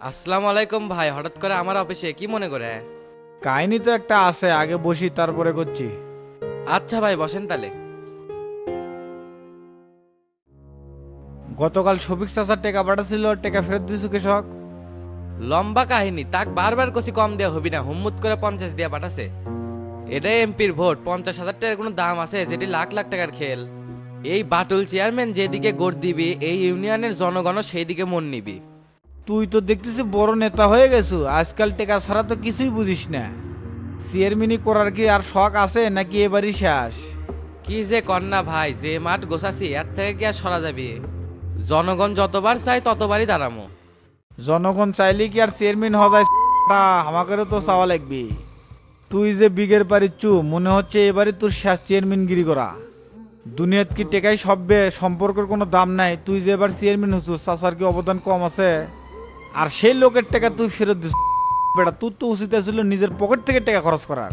আসসালামু আলাইকুম ভাই হঠাৎ করে আমার অফিসে কি মনে করে? কাহিনী তো একটা আছে আগে বসি তারপরে করছি। আচ্ছা ভাই বসেন তাহলে। গতকাল শফিক চাচার টেকা পাঠাছিল টেকা ফেরত দিছু কৃষক লম্বা কাহিনী তাক বারবার কষি কম দেওয়া হবি না হুম্মুত করে পঞ্চাশ দিয়া পাঠাছে। এটাই এমপির ভোট পঞ্চাশ হাজার টাকার কোনো দাম আছে যেটি লাখ লাখ টাকার খেল। এই বাটুল চেয়ারম্যান যেদিকে গোট দিবি এই ইউনিয়নের জনগণও সেই দিকে মন নিবি। তুই তো দেখতেছি বড় নেতা হয়ে গেছো। আজকাল টেকা ছাড়া তো কিছুই বুঝিস না। চেয়ারম্যানি করার কি আর শখ আছে নাকি এবারই শেষ? কি যে কন্যা ভাই যে মাঠ গোছাছি এর থেকে কি আর সরা যাবি? জনগণ যতবার চাই ততবারই দাঁড়ামো। জনগণ চাইলে কি আর চেয়ারম্যান হওয়া যায় টা, আমাকেরও তো চাওয়া লাগবে। তুই যে বিগের পারি চু মনে হচ্ছে এবারে তোর শেষ চেয়ারম্যানগিরি করা। দুনিয়াত কি টেকাই সব্যে সম্পর্কের কোনো দাম নাই। তুই যে এবার চেয়ারম্যান হচ্ছু চাচার কি অবদান কম আছে? আর সেই লোকের টাকা তুই ফেরত দিস। বেটা, তোর তো উচিত ছিল নিজের পকেট থেকে টাকা খরচ করার।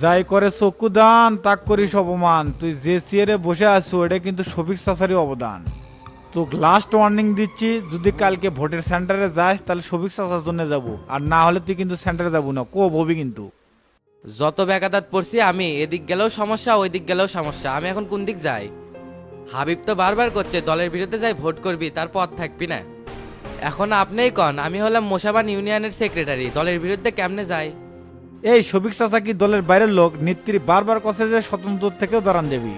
যাই করে চক্ষু দান তাক করিস অপমান। তুই যে চেয়ারে বসে আছো এটা কিন্তু শফিক চাচারই অবদান। তোকে লাস্ট ওয়ার্নিং দিচ্ছি, যদি কালকে ভোটের সেন্টারে যাস, তাহলে শফিক চাচার জন্য যাব। আর না হলে তুই কিন্তু সেন্টারে যাব না, কো হবি কিন্তু। যত ব্যাকাদাত পড়ছি, আমি এদিক গেলেও সমস্যা ওই দিক গেলেও সমস্যা। আমি এখন কোন দিক যাই? হাবিব তো বারবার করছে, দলের বিরুদ্ধে যাই, ভোট করবি তার পথ থাকবি না। এখন আপনিই কন আমি হলাম মোশাবান ইউনিয়নের সেক্রেটারি দলের বিরুদ্ধে কেমনে যাই? এই শফিক চাচা কি দলের বাইরের লোক? নেত্রী বারবার কষে যে স্বতন্ত্র থেকেও দাঁড়ান দেবি।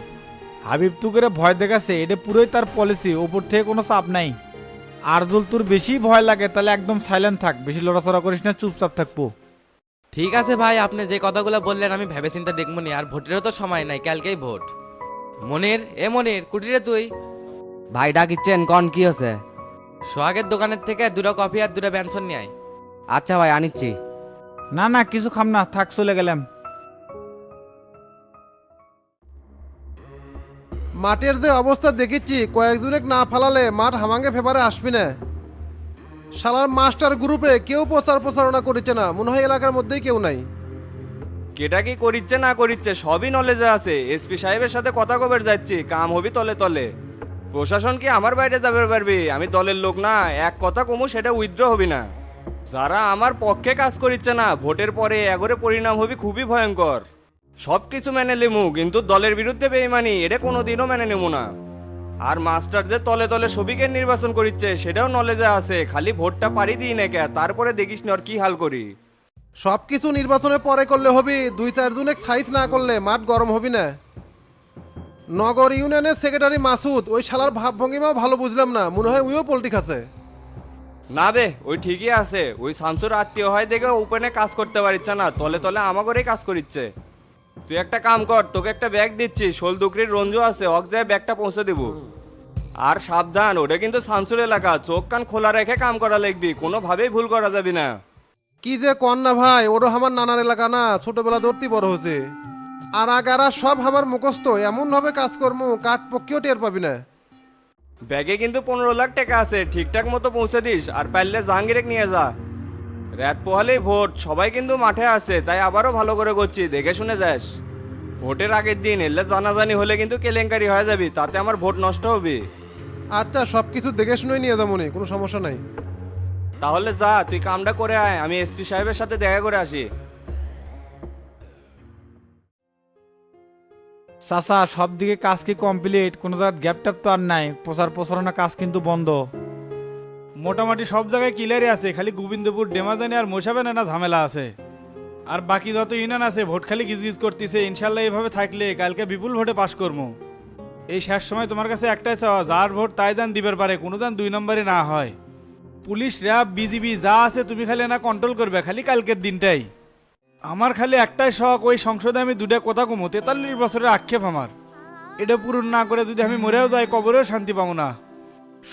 হাবিব তুকেরে ভয় দেখাছে এটা পুরোই তার পলিসি ওপর থেকে কোনো চাপ নাই। আর যদি তোর বেশি ভয় লাগে তাহলে একদম সাইলেন্ট থাক বেশি লড়াচড়া করিস না চুপচাপ থাকব। ঠিক আছে ভাই আপনি যে কথাগুলো বললেন আমি ভেবে চিন্তা দেখব নি আর ভোটেরও তো সময় নাই কালকেই ভোট। মনির এ মনির কুটিরে তুই? ভাই ডাকিচ্ছেন কন কি হচ্ছে? সোহাগের দোকানের থেকে দুটো কফি আর দুটো ব্যঞ্জন নিয়ে আয়। আচ্ছা ভাই আনিচ্ছি। না না কিছু খাম না থাক চলে গেলাম। মাঠের যে অবস্থা দেখেছি কয়েকজনে না ফালালে মাঠ হামাঙ্গে ফেভারে আসবি না। শালার মাস্টার গ্রুপে কেউ প্রচার প্রচারণা করেছে না মনে হয় এলাকার মধ্যেই কেউ নাই। কেটা কি করিচ্ছে না করিচ্ছে সবই নলেজে আছে। এসপি সাহেবের সাথে কথা কবের যাচ্ছি কাম হবি তলে তলে। প্রশাসন কি আমার বাইরে যাবে পারবি, আমি দলের লোক না, এক কথা কমু সেটা উইথড্র হবি না। যারা আমার পক্ষে কাজ করিচ্ছে না, ভোটের পরে এগরে পরিণাম হবি খুবই ভয়ঙ্কর। সব কিছু মেনে নেমু, কিন্তু দলের বিরুদ্ধে বেইমানি, এটা কোনোদিনও মেনে নেব না। আর মাস্টার যে তলে তলে সবিকের নির্বাচন করিচ্ছে, সেটাও নলেজে আছে, খালি ভোটটা পারি দিই না কে, তারপরে দেখিস না কি হাল করি। সব কিছু নির্বাচনের পরে করলে হবি, দুই চারজনে সাইজ না করলে মাঠ গরম হবি না। নগর ইউনিয়নের সেক্রেটারি মাসুদ ওই শালার ভাবভঙ্গিমাও ভালো বুঝলাম না মনে হয় উইও পলিটিক আছে না বে ওই ঠিকই আছে ওই শামসুর আত্মীয় হয় দেখে ওপেনে কাজ করতে পারিচ্ছে না তলে তলে আমাগরেই কাজ করিচ্ছে। তুই একটা কাম কর তোকে একটা ব্যাগ দিচ্ছি শোলদুকরির রঞ্জু আছে অক যায় ব্যাগটা পৌঁছে দিব। আর সাবধান ওটা কিন্তু শামসুর এলাকা চোখ কান খোলা রেখে কাম করা লাগবি কোনোভাবেই ভুল করা যাবে না। কি যে কন না ভাই ওরও আমার নানার এলাকা না ছোটবেলা ধরতে বড় হয়েছে। আর আগারা সব আমার মুখস্থ এমন ভাবে কাজকর্ম কাঠ পক্ষেও টের পাবি না। ব্যাগে কিন্তু পনেরো লাখ টাকা আছে ঠিকঠাক মতো পৌঁছে দিস আর পারলে জাহাঙ্গীরেক নিয়ে যা। রাত পোহালেই ভোট সবাই কিন্তু মাঠে আছে তাই আবারও ভালো করে করছি দেখে শুনে যাস। ভোটের আগের দিন এলে জানাজানি হলে কিন্তু কেলেঙ্কারি হয়ে যাবি তাতে আমার ভোট নষ্ট হবে। আচ্ছা সব কিছু দেখে শুনেই নিয়ে যাব কোনো সমস্যা নাই। তাহলে যা তুই কামটা করে আয় আমি এসপি সাহেবের সাথে দেখা করে আসি। চাচা সব দিকে কাজ কি কমপ্লিট কোনো জায়গায় গ্যাপ ট্যাপ তো আর নাই। প্রচার প্রচারণা কাজ কিন্তু বন্ধ। মোটামুটি সব জায়গায় ক্লিয়ারই আছে, খালি গোবিন্দপুর, ডেমাজানি আর মোশাবেন না ঝামেলা আছে। আর বাকি যত ইউনিয়ন আছে, ভোট খালি গিজগিজ করতেছে, ইনশাল্লাহ এইভাবে থাকলে কালকে বিপুল ভোটে পাশ করব। এই শেষ সময় তোমার কাছে একটাই চাওয়া, যার ভোট তাই যান দিবার পারে, কোনো যান দুই নম্বরে না হয়। পুলিশ, র্যাব, বিজিবি, যা আছে তুমি খালি না কন্ট্রোল করবে, খালি কালকের দিনটাই। আমার খালি একটাই শখ ওই সংসদে আমি দুটা কথা কমো তেতাল্লিশ বছরের আক্ষেপ আমার। এটা পূরণ না করে যদি আমি মরেও যাই কবরেও শান্তি পাবো না।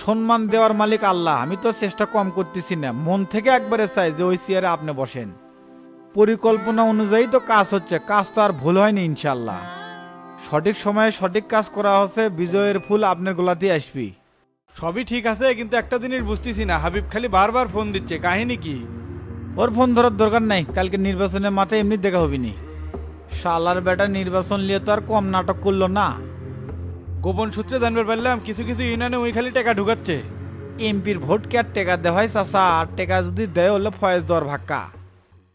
সম্মান দেওয়ার মালিক আল্লাহ আমি তো চেষ্টা কম করতেছি না। মন থেকে একবারে চাই যে ওই চেয়ারে আপনি বসেন। পরিকল্পনা অনুযায়ী তো কাজ হচ্ছে কাজ তো আর ভুল হয়নি ইনশাল্লাহ সঠিক সময়ে সঠিক কাজ করা হচ্ছে বিজয়ের ফুল আপনার গোলাতেই আসবি। সবই ঠিক আছে কিন্তু একটা জিনিস বুঝতেছি না হাবিব খালি বারবার ফোন দিচ্ছে কাহিনী কি? ওর ফোন ধরার দরকার নাই কালকে নির্বাচনের মাঠে এমনি দেখা হবি নি শালার বেটা নির্বাচন নিয়ে তো আর কম নাটক করল না। গোপন সূত্রে জানতে পারলাম কিছু কিছু ইউনিয়নে ওই খালি টাকা ঢুকাচ্ছে। এমপির ভোট কে আর টেকা দেওয়া হয় চাষা আর টেকা যদি দেয় হলে ফয়েজ দর ভাক্কা।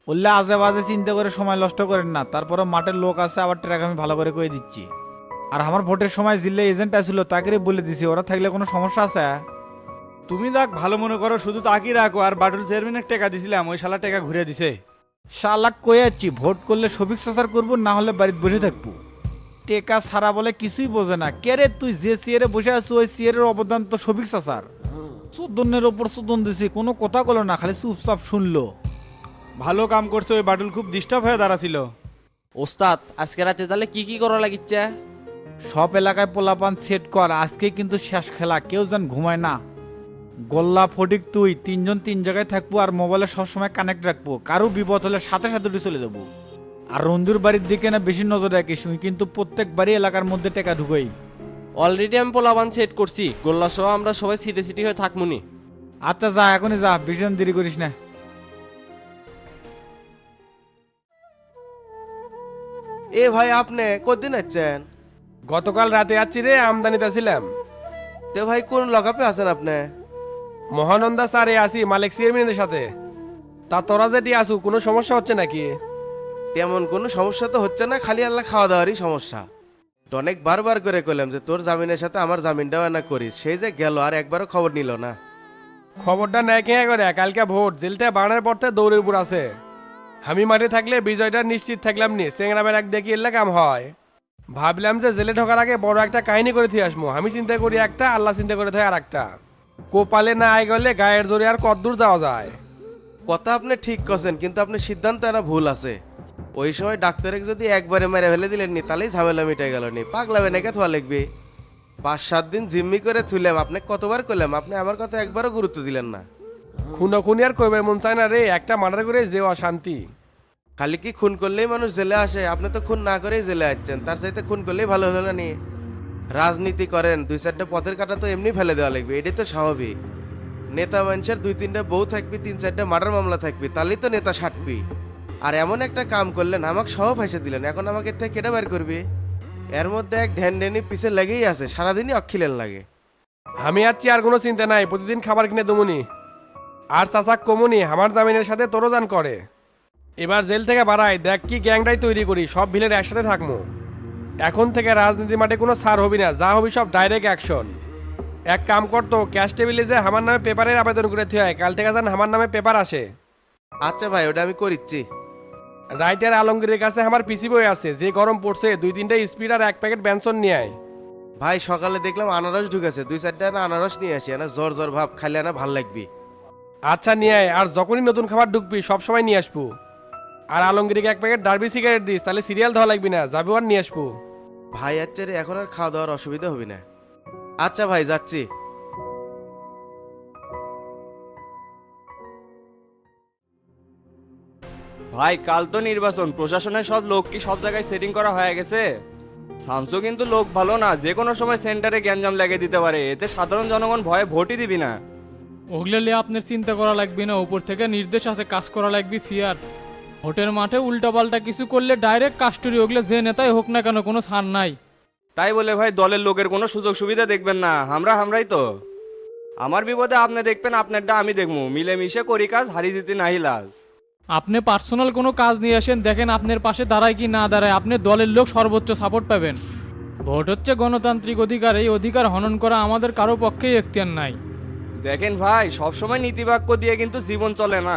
বললে আজে বাজে চিন্তা করে সময় নষ্ট করেন না তারপরে মাঠের লোক আছে আবার ট্রাক আমি ভালো করে কয়ে দিচ্ছি। আর আমার ভোটের সময় জিল্লে এজেন্ট আসছিল তাকে বলে দিছি ওরা থাকলে কোনো সমস্যা আছে? তুমি যাক ভালো মনে করো শুধু তাকিয়ে রাখো। আর বাটুল চেয়ারম্যানের টাকা দিছিলাম ওই শালা টাকা ঘুরে দিছে। শালাক কয়ে যাচ্ছি ভোট করলে সবিক চাচার করব না হলে বাড়িতে বসে থাকব। টেকা ছাড়া বলে কিছুই বোঝে না। কে রে তুই যে চেয়ারে বসে আছো ওই চেয়ারের অবদান তো সবিক চাচার। চোদ্দনের ওপর চোদ্দন দিছি কোনো কথা বলো না খালি চুপচাপ শুনলো। ভালো কাম করছে ওই বাটুল খুব ডিস্টার্ব হয়ে দাঁড়াছিল। ওস্তাদ আজকে রাতে তাহলে কি কি করা লাগিচ্ছে? সব এলাকায় পোলাপান সেট কর আজকে কিন্তু শেষ খেলা কেউ যেন ঘুমায় না। গোল্লা ফটিক তুই তিনজন তিন জায়গায় থাকব আর মোবাইলে সবসময় কানেক্ট রাখব। কারও বিপদ হলে সাথে সাথে উঠে চলে যাব। আর রঞ্জুর বাড়ির দিকে না বেশি নজর রাখিস তুই কিন্তু প্রত্যেক বাড়ি এলাকার মধ্যে টেকা ঢুকোই। অলরেডি আমি পোলাবান সেট করছি গোল্লা সহ আমরা সবাই সিটি সিটি হয়ে থাকমুনি আচ্ছা যা এখনই যা বেশি দিন দেরি করিস না। এ ভাই আপনি কতদিন আছেন? গতকাল রাতে আছি রে আমদানিতে ছিলাম তে ভাই কোন লগাপে আছেন আপনি? মহানন্দা স্যারে আসি মালিক চেয়ারম্যানের সাথে। তা তোরা যেটি আসু কোনো সমস্যা হচ্ছে নাকি? তেমন কোনো সমস্যা তো হচ্ছে না খালি আল্লাহ খাওয়া দাওয়ারই সমস্যা। অনেক বারবার করে কইলাম যে তোর জামিনের সাথে আমার জামিনটাও না করিস। সেই যে গেল আর একবারও খবর নিল না। খবরটা নেয় কে করে? কালকে ভোট জেলতে বানার পড়তে দৌড়ের উপর আছে। আমি মাঠে থাকলে বিজয়টা নিশ্চিত থাকলাম নি চেংরামের এক দেখি এলে কাম হয়। ভাবলাম যে জেলে ঢোকার আগে বড় একটা কাহিনী করে থিয়ে আসব আমি চিন্তা করি একটা আল্লাহ চিন্তা করে থাকে আর একটা কোপালে না আয় গেলে গায়ের জোরে আর কদ্দূর যাওয়া যায়। কথা আপনি ঠিক করছেন কিন্তু আপনি সিদ্ধান্ত না ভুল আছে। ওই সময় ডাক্তারে যদি একবারে মেরে ফেলে দিলেন নি তাহলেই ঝামেলা মিটে গেল নি। পাগলা বেনেকে থোয়া লিখবি? পাঁচ সাত দিন জিম্মি করে তুললাম আপনি কতবার করলাম আপনি আমার কথা একবারও গুরুত্ব দিলেন না। খুনো খুনি আর করবে মন চায় না রে একটা মার্ডার করে যে অশান্তি। খালি কি খুন করলেই মানুষ জেলে আসে? আপনি তো খুন না করেই জেলে আসছেন তার চাইতে খুন করলেই ভালো হলো না নি। রাজনীতি করেন, দুই চারটে পথের কাটা তো এমনি ফেলে দেওয়া লাগবে, এটাই তো স্বাভাবিক। নেতা মানুষের দুই তিনটা বউ থাকবি, তিন চারটে মার্ডার মামলা থাকবি, তাহলেই তো নেতা সাটবি। আর এমন একটা কাম করলেন, আমাকে সহ ফাঁসে দিলেন, এখন আমাকে থেকে কেটে বের করবি? এর মধ্যে এক ঢ্যান ডেনি পিছে লেগেই আছে, সারাদিনই অখিলেন লাগে। আমি আছি আর কোনো চিন্তা নাই, প্রতিদিন খাবার কিনে দমুনি। আর চাচাক কমুনি, আমার জামিনের সাথে তোরও করে। এবার জেল থেকে বাড়াই, দেখ কি গ্যাংটাই তৈরি করি, সব ভিলের একসাথে থাকব এখন থেকে রাজনীতি মাঠে কোনো সার হবি না যা হবি সব ডাইরেক্ট অ্যাকশন এক কাম করতো ক্যাশ টেবিলে যে আমার নামে পেপারের আবেদন করে হয় কাল থেকে যেন আমার নামে পেপার আসে। আচ্ছা ভাই ওটা আমি করিচ্ছি। রাইটার আলমগীরের কাছে আমার পিসি বই আছে যে গরম পড়ছে দুই তিনটা স্পিড আর এক প্যাকেট ব্যঞ্চন নিয়ে আয়। ভাই সকালে দেখলাম আনারস ঢুকেছে দুই চারটা না আনারস নিয়ে আসি না জ্বর জ্বর ভাব খাইলে না ভালো লাগবি। আচ্ছা নিয়ে আয় আর যখনই নতুন খাবার ঢুকবি সব সময় নিয়ে আসব। আর আলমগীরকে এক প্যাকেট ডার্বি সিগারেট দিস তাহলে সিরিয়াল ধোয়া লাগবি না যাবি আর নিয়ে আসব। ভাই আচ্ছা রে এখন আর খাওয়া দাওয়ার অসুবিধা হবে না। আচ্ছা ভাই যাচ্ছি। ভাই কাল তো নির্বাচন। প্রশাসনের সব লোক কি সব জায়গায় সেটিং করা হয়ে গেছে? শামসু কিন্তু লোক ভালো না যে কোনো সময় সেন্টারে গ্যাঞ্জাম লাগিয়ে দিতে পারে। এতে সাধারণ জনগণ ভয়ে ভোটই দিবি না। ওগুলো নিয়ে আপনার চিন্তা করা লাগবে না। উপর থেকে নির্দেশ আছে কাজ করা লাগবে ফিয়ার ভোটের মাঠে উল্টাপাল্টা কিছু করলে ডাইরেক্ট কাস্টরি ওগুলো যে নেতাই হোক না কেন কোনো ছাড় নাই। তাই বলে ভাই দলের লোকের কোনো সুযোগ সুবিধা দেখবেন না। আমরা আমরাই তো। আমার বিপদে আপনি দেখবেন আপনারটা আমি দেখব। মিলেমিশে করি কাজ হারি জিতি নাহি লাজ। আপনি পার্সোনাল কোনো কাজ নিয়ে আসেন দেখেন আপনার পাশে দাঁড়ায় কি না দাঁড়ায় আপনি দলের লোক সর্বোচ্চ সাপোর্ট পাবেন। ভোট হচ্ছে গণতান্ত্রিক অধিকার এই অধিকার হনন করা আমাদের কারও পক্ষেই এখতিয়ার নাই। দেখেন ভাই সবসময় নীতিবাক্য দিয়ে কিন্তু জীবন চলে না।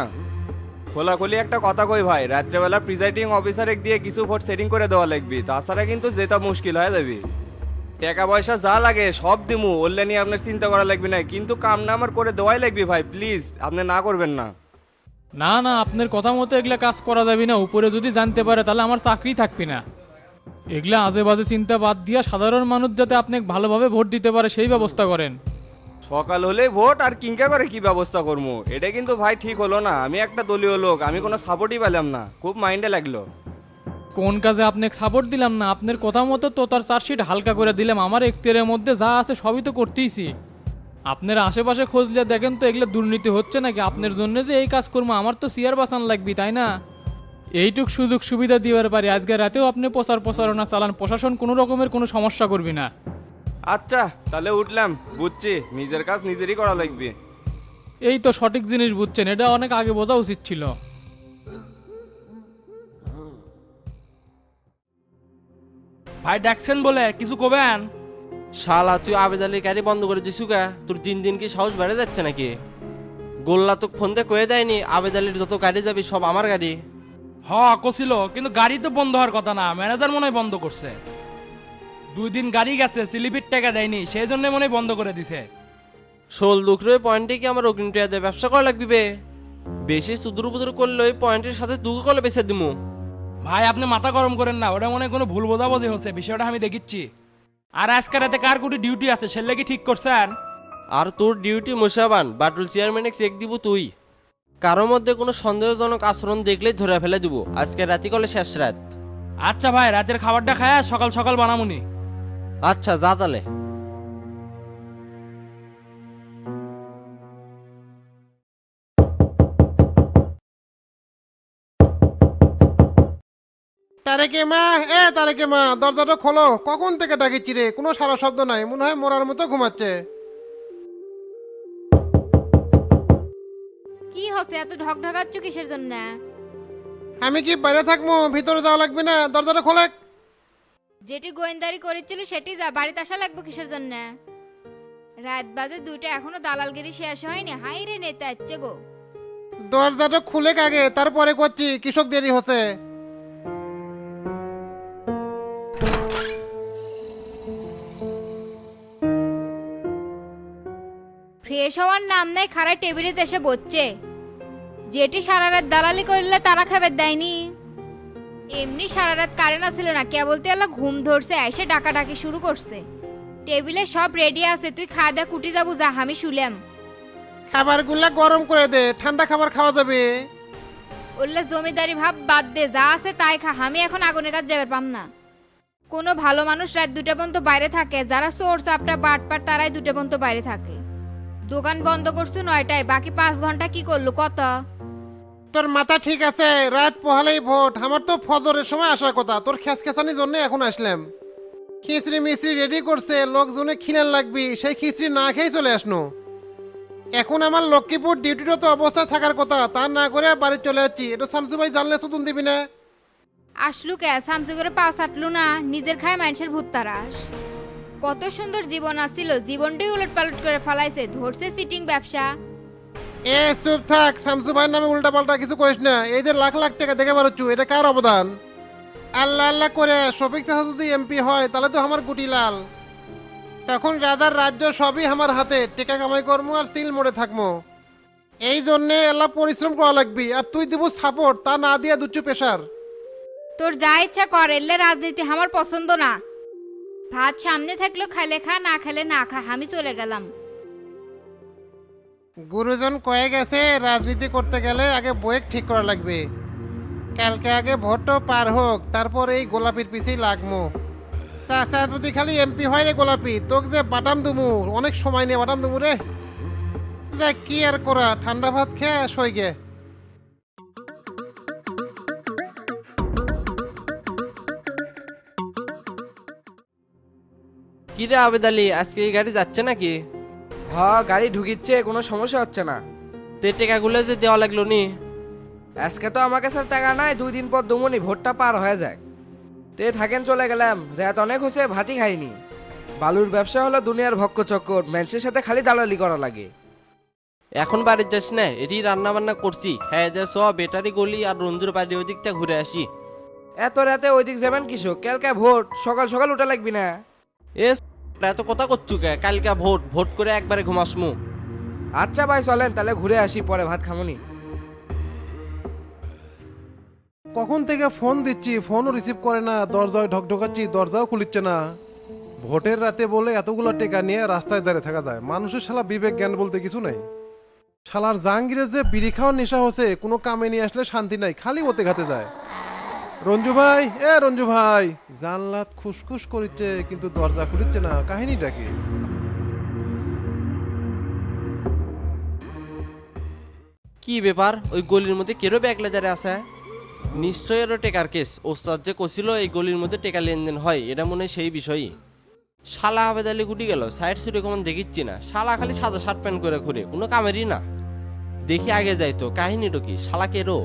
খোলাখুলি একটা কথা কই ভাই, রাত্রেবেলা প্রিজাইডিং অফিসারে দিয়ে কিছু ভোট সেটিং করে দেওয়া লাগবে, তাছাড়া কিন্তু যেটা মুশকিল হয়ে যাবে। টাকা পয়সা যা লাগে সব দিমু ওল্লে নিয়ে আপনার চিন্তা করা লাগবে না, কিন্তু কাম না আমার করে দেওয়াই লাগবে ভাই প্লিজ আপনি না করবেন না। না না, আপনার কথা মতো এগুলা কাজ করা যাবে না, উপরে যদি জানতে পারে তাহলে আমার চাকরি থাকবি না। এগুলা আজে বাজে চিন্তা বাদ দিয়া সাধারণ মানুষ যাতে আপনাকে ভালোভাবে ভোট দিতে পারে, সেই ব্যবস্থা করেন। সকাল হলে ভোট আর কিংকা করে কি ব্যবস্থা করব এটা কিন্তু ভাই ঠিক হলো না। আমি একটা দলীয় লোক, আমি কোনো সাপোর্টই পেলাম না। খুব মাইন্ডে লাগল। কোন কাজে আপনাকে সাপোর্ট দিলাম না, আপনার কথা মতো তো তার চার্জশিট হালকা করে দিলাম। আমার এখতিয়ারের মধ্যে যা আছে সবই তো করতেইছি। আপনার আশেপাশে খোঁজলে দেখেন তো এগুলো দুর্নীতি হচ্ছে নাকি? আপনার জন্য যে এই কাজ করব আমার তো সিয়ার বাসান লাগবে তাই না? এইটুক সুযোগ সুবিধা দিবার পারি। আজকে রাতেও আপনি প্রচার প্রচারণা চালান, প্রশাসন কোনো রকমের কোনো সমস্যা করবি না। আচ্ছা তাহলে উঠলাম। বুঝছি নিজের কাজ নিজেরই করা লাগবে। এই তো সঠিক জিনিস বুঝছেন এটা অনেক আগে বোঝা উচিত ছিল। ভাই ডাকছেন বলে কিছু কবেন? শালা তুই আবেদালির গাড়ি বন্ধ করে দিছু কা তোর দিন দিন কি সাহস বেড়ে যাচ্ছে নাকি? গোল্লা তো ফোন দিয়ে কয়ে দেয়নি আবেদালির যত গাড়ি যাবি সব আমার গাড়ি। হ কছিল কিন্তু গাড়ি তো বন্ধ হওয়ার কথা না ম্যানেজার মনে হয় বন্ধ করছে। দুই দিন গাড়ি গেছে স্লিপির টাকা দেয়নি সেই জন্য মনে হয় বন্ধ করে দিছে। শোল দুঃখের পয়েন্টে কি আমার অগ্নিটিয়া দিয়ে ব্যবসা করা লাগবে? বেশি সুদূর বুদুর করলে ওই পয়েন্টের সাথে দুঃখ করলে বেছে দিমু। ভাই আপনি মাথা গরম করেন না ওটা মনে হয় কোনো ভুল বোঝাবুঝি হচ্ছে বিষয়টা আমি দেখিচ্ছি। আর আজকে রাতে কার কোটি ডিউটি আছে সেলে কি ঠিক করছেন? আর তোর ডিউটি মোশাবান বাটুল চেয়ারম্যানে চেক দিব তুই। কারোর মধ্যে কোনো সন্দেহজনক আচরণ দেখলেই ধরে ফেলে দিব। আজকে রাতি কলে শেষ রাত। আচ্ছা ভাই রাতের খাবারটা খায় সকাল সকাল বানামুনি। আচ্ছা যা তাহলে। তারেকে মা এ তারেকে মা দরজাটা খোলো। কখন থেকে ডাকিচ্ছি রে? কোনো সারা শব্দ নাই মনে হয় মরার মতো ঘুমাচ্ছে। কি হচ্ছে এত ঢক ঢকাচ্ছ কিসের জন্য? আমি কি বাইরে থাকব? ভিতরে যাওয়া লাগবে না? দরজাটা খোলে যেটি গোয়েন্দারি করেছিল সেটি যা বাড়িতে আসা লাগবে কিসের জন্য? রাত বাজে দুইটা এখনও দালালগিরি শেষ হয়নি। হাই রে নেতা আসছে গো। দরজাটা খুলে আগে তারপরে করছি কৃষক দেরি হচ্ছে। ফ্রেশ হওয়ার নাম নাই খারাপ টেবিলে এসে বসছে। যেটি সারা রাত দালালি করলে তারা খাবার দেয়নি। এমনি সারা রাত কারেন্ট আসছিল না কেবল তেলা ঘুম ধরছে এসে ডাকাডাকি শুরু করছে। টেবিলে সব রেডি আছে তুই খাওয়া দাওয়া কুটি যাব যা আমি শুলাম। খাবারগুলা গরম করে দে ঠান্ডা খাবার খাওয়া যাবে। উল্লে জমিদারি ভাব বাদ দে যা আছে তাই খা আমি এখন আগুনের কাজ যাবে পাম না। কোনো ভালো মানুষ রাত দুটা পর্যন্ত বাইরে থাকে যারা চোর চাপটা বাটপার তারাই দুটা পর্যন্ত বাইরে থাকে। দোকান বন্ধ করছ নয়টায় বাকি পাঁচ ঘণ্টা কি করল কত? তোর মাথা ঠিক আছে, রাত পোহালেই ভোট। আমার তো ফজরের সময় আসার কথা, তোর খেস খেসানির জন্য এখন আসলাম। খিচড়ি মিস্ত্রি রেডি করছে, লোকজনে খিনার লাগবি, সেই খিচড়ি না খেয়ে চলে আসনো। এখন আমার লক্ষ্মীপুর ডিউটিরত অবস্থায় থাকার কথা, তা না করে বাড়ি চলে যাচ্ছি। এটা শামসু ভাই জানলে সুতুন দিবি না। আসলু কে? সামসি করে পা চাটলু না, নিজের খায় মানুষের ভূত তারাস। কত সুন্দর জীবন আসছিল, জীবনটাই উলট পালট করে ফেলাইছে, ধরছে সিটিং ব্যবসা। এ, চুপ থাক, শামসু ভাইয়ের নামে উল্টা পাল্টা কিছু করিস না। এই যে লাখ লাখ টাকা দেখে পারছু এটা কার অবদান? আল্লাহ আল্লাহ করে, শফিক চাষা যদি এমপি হয়, তাহলে তো আমার গুটি লাল তখন রাজার রাজ্য সবই আমার হাতে, টেকা কামাই করব আর সিল মোড়ে থাকব এই জন্যে এলা পরিশ্রম করা লাগবি, আর তুই দিব সাপোর্ট তা না দিয়া দুচ্ছু পেশার। তোর যা ইচ্ছা কর, এলে রাজনীতি আমার পছন্দ না। ভাত সামনে থাকলেও খাইলে খা, না খেলে না খা, আমি চলে গেলাম। গুরুজন কয়ে গেছে, রাজনীতি করতে গেলে আগে বয়েক ঠিক করা লাগবে। কালকে আগে ভোটও পার হোক, তারপর এই গোলাপির পিছেই লাগমু। চাচা, যদি খালি এমপি হয় রে গোলাপি, তোকে যে বাটাম দুমু, অনেক সময় নিয়ে বাটাম দুমু রে। দেখ কি আর করা, ঠান্ডা ভাত খেয়ে সই গে। কি রে আবেদালি আজকে এই গাড়ি যাচ্ছে নাকি? হ গাড়ি ঢুকিচ্ছে কোনো সমস্যা হচ্ছে না। তে টেকাগুলো যে দেওয়া লাগল নি? আজকে তো আমার কাছে টাকা নাই দুই দিন পর দুমনি ভোটটা পার হয়ে যায়। তে থাকেন চলে গেলাম। রাত অনেক হয়েছে ভাতই খাইনি। বালুর ব্যবসা হলো দুনিয়ার ভক্ক চক্কর মানুষের সাথে খালি দালালি করা লাগে। এখন বাড়ির যাস না এটি রান্না বান্না করছি। হ্যাঁ যে সব বেটারি গলি আর রঞ্জুর বাড়ি ওই দিকটা ঘুরে আসি। এত রাতে ওই দিক যাবেন কিছু কালকে ভোট সকাল সকাল উঠা লাগবি না। এ এত কথা করছু কে? কালকে ভোট ভোট করে একবারে ঘুমাসমু। আচ্ছা ভাই চলেন তাহলে ঘুরে আসি পরে ভাত খামুনি। কখন থেকে ফোন দিচ্ছি ফোনও রিসিভ করে না দরজায় ঢক ঢকঢকাচ্ছি দরজাও খুলিচ্ছে না। ভোটের রাতে বলে এতগুলো টেকা নিয়ে রাস্তায় দাঁড়িয়ে থাকা যায় মানুষের শালা বিবেক জ্ঞান বলতে কিছু নেই। শালার জাহাঙ্গীরের যে বিড়ি খাওয়ার নেশা হচ্ছে কোনো কামে নিয়ে আসলে শান্তি নাই খালি ওতে ঘাতে যায়। রঞ্জু ভাই, এ রঞ্জু ভাই, জানলাত খুসখুস করিচ্ছে, কিন্তু দরজা খুলিচ্ছে না, কাহিনীটা কি? কি ব্যাপার? ওই গলির মধ্যে কেরো ব্যাগ লেজারে আছে? নিশ্চয় এরও টেকার কেস। ওস্তাদ যে কছিল এই গলির মধ্যে টেকা লেনদেন হয়, এটা মনে হয় সেই বিষয়ই। শালা আবেদ আলী গুটি গেল, সাইড সুটে কেমন দেখিচ্ছি না। শালা খালি সাদা শার্ট প্যান্ট করে ঘুরে, কোনো কামেরই না। দেখি আগে যাইতো, কাহিনীটা কি? শালা কে রো